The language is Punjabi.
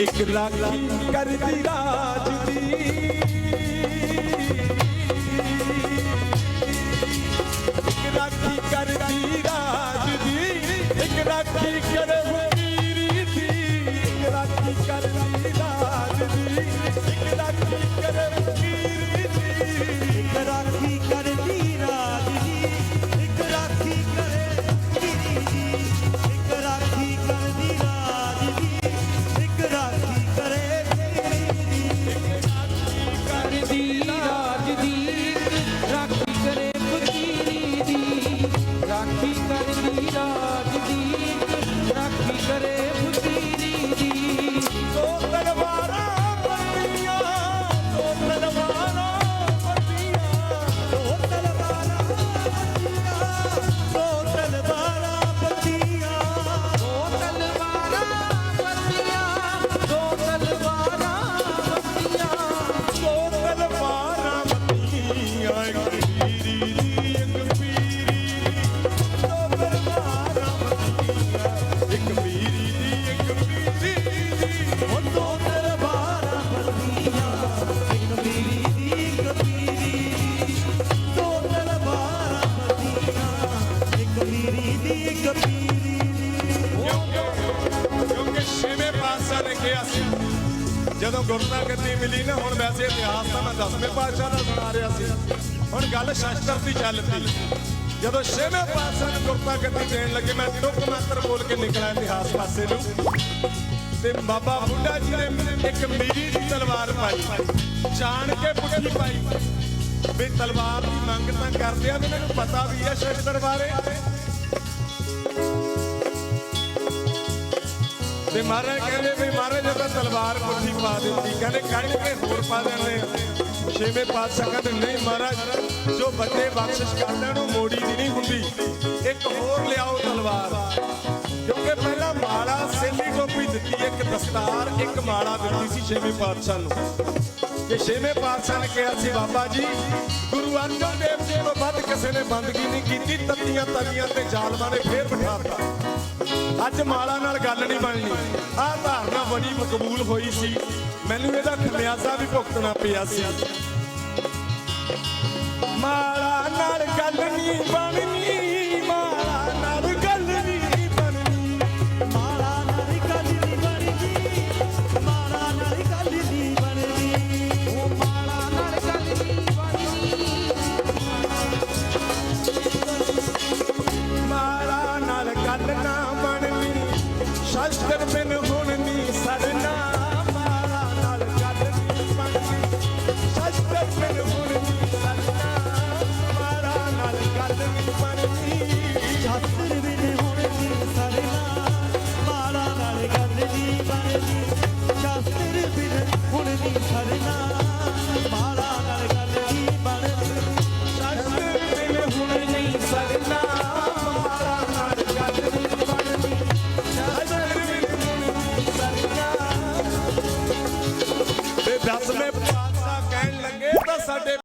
ਇੱਕ ਲੱਖ ਕਰਦੀ ਰਾਜ ਪਾਤਸ਼ਾਹ ਨੇ ਕਿਹਾ ਸੀ। ਜਦੋਂ ਗੁਰਤਾ ਗੱਦੀ ਮਿਲੀ ਨਾ, ਹੁਣ ਵੈਸੇ ਇਤਿਹਾਸ ਤਾਂ ਮੈਂ ਦਸਵੇਂ ਪਾਤਸ਼ਾਹ ਦਾ ਸੁਣਾ ਰਿਹਾ ਸੀ। ਹੁਣ ਗੱਲ ਸ਼ਸਤਰ ਦੀ ਚੱਲ ਪਈ। ਜਦੋਂ ਛੇਵੇਂ ਪਾਤਸ਼ਾਹ ਨੂੰ ਗੁਰਤਾ ਗੱਦੀ ਦੇਣ ਲੱਗੇ, ਮੈਂ ਟੁੱਕ ਮਾਤਰ ਬੋਲ ਕੇ ਨਿਕਲਿਆ ਇਤਿਹਾਸ ਪਾਸੇ ਨੂੰ। ਤੇ ਬਾਬਾ ਬੁੱਢਾ ਜੀ ਨੇ ਇੱਕ ਮੀਰੀ ਦੀ ਤਲਵਾਰ ਪਾਈ। ਜਾਣ ਕੇ ਪੁੱਠੀ ਪਾਈ ਵੀ ਤਲਵਾਰ ਦੀ ਮੰਗ ਤਾਂ ਕਰਦੇ ਆ ਤੇ ਮੈਨੂੰ ਪਤਾ ਵੀ ਹੈ ਸ਼ਸਤਰ ਬਾਰੇ ਤੇ ਮਹਾਰਾਜ ਕਹਿੰਦੇ ਵੀ ਮਹਾਰਾਜ ਜਦੋਂ ਤਲਵਾਰ ਪੁੱਠੀ ਪਾ ਦਿੱਤੀ। ਕਹਿੰਦੇ ਕੱਢ ਕੇ ਹੋਰ ਪਾ ਦਿੰਦੇ। ਛੇਵੇਂ ਪਾਤਸ਼ਾਹ ਕਹਿੰਦੇ, ਨਹੀਂ ਮਹਾਰਾਜ, ਜੋ ਵੱਡੇ ਬਖਸ਼ਿਸ਼ ਕਰਦੇ ਉਹਨੂੰ ਮੋੜੀ ਦੀ ਨਹੀਂ ਹੁੰਦੀ। ਇੱਕ ਹੋਰ ਲਿਆਓ ਤਲਵਾਰ। ਕਿਉਂਕਿ ਪਹਿਲਾਂ ਮਾਲਾ ਸੇਲੀ ਗੋਪੀ ਦਿੱਤੀ, ਇੱਕ ਦਸਤਾਰ, ਇੱਕ ਮਾਲਾ ਦਿੱਤੀ ਸੀ ਛੇਵੇਂ ਪਾਤਸ਼ਾਹ ਨੂੰ। ਕਿ ਛੇਵੇਂ ਪਾਤਸ਼ਾਹ ਨੇ ਕਿਹਾ ਸੀ, ਬਾਬਾ ਜੀ, ਗੁਰੂ ਅਰਜਨ ਦੇਵ ਜੀ ਨੂੰ ਵੱਧ ਕਿਸੇ ਨੇ ਬੰਦਗੀ ਨਹੀਂ ਕੀਤੀ ਤੱਤੀਆਂ ਤਲੀਆਂ ਤੇ ਜ਼ਾਲਮਾਂ ਨੇ ਫੇਰ ਬਿਠਾਤਾ ਅੱਜ ਮਾਲਾ ਨਾਲ ਗੱਲ ਨਹੀਂ ਬਣਨੀ। ਆਹ ਧਾਰਨਾ ਬੜੀ ਮਕਬੂਲ ਹੋਈ ਸੀ। ਮੈਨੂੰ ਇਹਦਾ ਖਮਿਆਜ਼ਾ ਵੀ ਭੁਗਤਣਾ ਪਿਆ ਸੀ। ਮਾਲਾ ਨਾਲ ਗੱਲ ਨਹੀਂ ਬਣਨੀ।